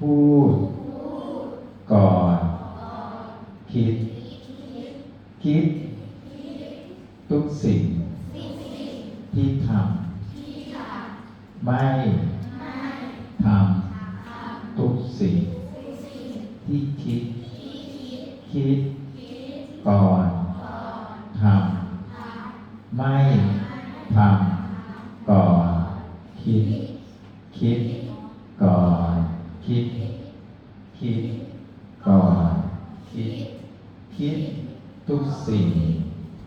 พูด ก่อน คิด คิด ทุกสิ่ง ที่ทำไม่ทำทุกสิ่ง ที่คิด คิด ก่อนทำไม่ทำก่อน คิด คิด ก่อน คิด คิด ก่อน คิด คิด ทุกสิ่ง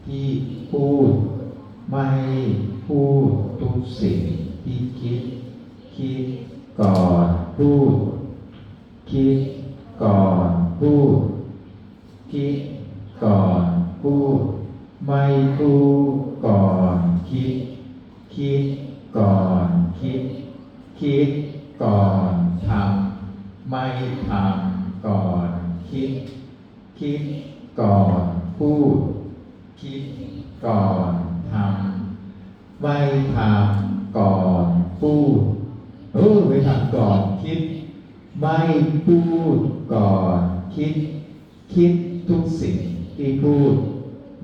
ที่พูด ไม่พูด ทุกสิ่ง ที่คิด คิด ก่อนพูด คิด ก่อนพูด คิด ก่อนพูด ไม่พูด ก่อนคิด คิด ก่อนคิด คิด ไม่ทำก่อนคิด คิดก่อนพูด คิดก่อนทำไม่ทำก่อนพูดเออไม่ทำก่อนคิด ไม่พูดก่อนคิด คิดทุกสิ่งที่พูด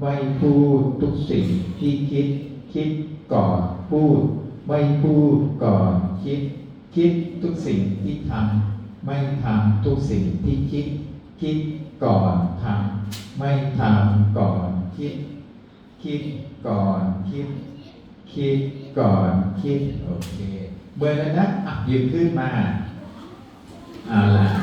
ไม่พูดทุกสิ่งที่คิด คิดก่อนพูด ไม่พูดก่อนคิด คิดทุกสิ่งที่ทำ ไม่ทำทุกสิ่งที่คิด คิดก่อนทำไม่ทำก่อนคิด คิดก่อนคิด คิดก่อนคิด โอเค เบอร์แล้วนะอะยืนขึ้นมาเอาละ